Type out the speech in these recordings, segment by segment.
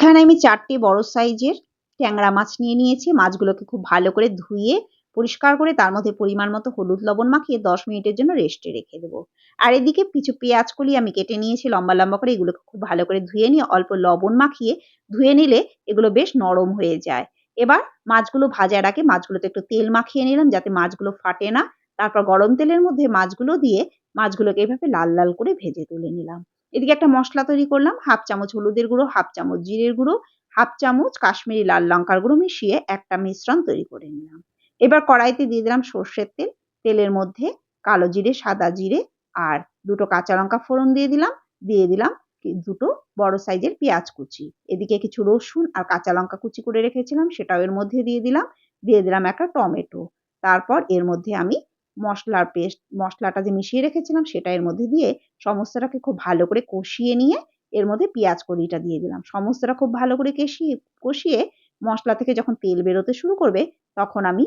এখানে আমি চারটে বড় সাইজের ট্যাংরা মাছ নিয়ে নিয়েছি। মাছগুলোকে খুব ভালো করে ধুয়ে, পরিষ্কার করে, তার মধ্যে পরিমাণ মতো হলুদ লবণ মাখিয়ে দশ মিনিটের জন্য রেস্টে রেখে দেবো। আর এদিকে কিছু পেঁয়াজ কলি আমি কেটে নিয়েছি, লম্বা লম্বা করে এগুলোকে খুব ভালো করে ধুয়ে নিয়ে, অল্প লবণ মাখিয়ে ধুয়ে নিলে এগুলো বেশ নরম হয়ে যায়। এবার মাছগুলো ভাজার আগে মাছগুলোতে একটু তেল মাখিয়ে নিলাম যাতে মাছগুলো ফাটে না। তারপর গরম তেলের মধ্যে মাছগুলো দিয়ে মাছগুলোকে এভাবে লাল লাল করে ভেজে তুলে নিলাম। এদিকে একটা মশলা তৈরি করলাম, হাফ চামচ হলুদের গুঁড়ো, হাফ চামচ জিরের গুঁড়ো, হাফ চামচ কাশ্মীরি লাল লঙ্কার গুঁড়ো মিশিয়ে একটা মিশ্রণ তৈরি করে নিলাম। এবার কড়াইতে দিয়ে দিলাম সর্ষের তেল, তেলের মধ্যে কালো জিরে, সাদা জিরে আর দুটো কাঁচা লঙ্কা ফোড়ন দিয়ে দিলাম দিয়ে দিলাম দুটো বড় সাইজের পেঁয়াজ কুচি। এদিকে কিছু রসুন আর কাঁচা লঙ্কা কুচি করে রেখেছিলাম, সেটাও এর মধ্যে দিয়ে দিলাম দিয়ে দিলাম একটা টমেটো। তারপর এর মধ্যে আমি মশলার পেস্ট, মশলাটা যে মিশিয়ে রেখেছিলাম সেটা এর মধ্যে দিয়ে সমস্তটাকে খুব ভালো করে কষিয়ে নিয়ে এর মধ্যে পেঁয়াজ কড়িটা দিয়ে দিলাম। সমস্তটা খুব ভালো করে কষিয়ে কষিয়ে মশলা থেকে যখন তেল বেরোতে শুরু করবে তখন আমি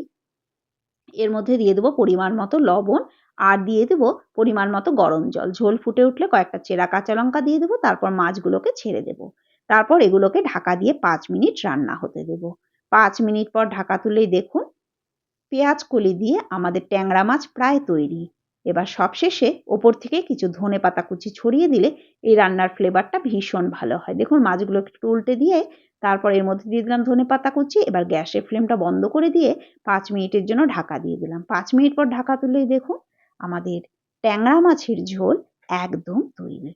এর মধ্যে দিয়ে দেবো পরিমাণ মতো লবণ আর দিয়ে দেবো পরিমাণ মতো গরম জল। ঝোল ফুটে উঠলে কয়েকটা চেরা কাঁচা লঙ্কা দিয়ে দেবো, তারপর মাছগুলোকে ছেড়ে দেবো। তারপর এগুলোকে ঢাকা দিয়ে পাঁচ মিনিট রান্না হতে দেবো। পাঁচ মিনিট পর ঢাকা তুলেই দেখুন পেঁয়াজ কলি দিয়ে আমাদের ট্যাংরা মাছ প্রায় তৈরি। এবার সবশেষে ওপর থেকে কিছু ধনে পাতা কুচি ছড়িয়ে দিলে এই রান্নার ফ্লেভারটা ভীষণ ভালো হয়। দেখুন, মাছগুলো একটু উল্টে দিয়ে তারপর এর মধ্যে দিয়ে দিলাম ধনে পাতা কুচি, এবার গ্যাসের ফ্লেমটা বন্ধ করে দিয়ে পাঁচ মিনিটের জন্য ঢাকা দিয়ে দিলাম। পাঁচ মিনিট পর ঢাকা তুলেই দেখুন, আমাদের ট্যাংরা মাছের ঝোল একদম তৈরি।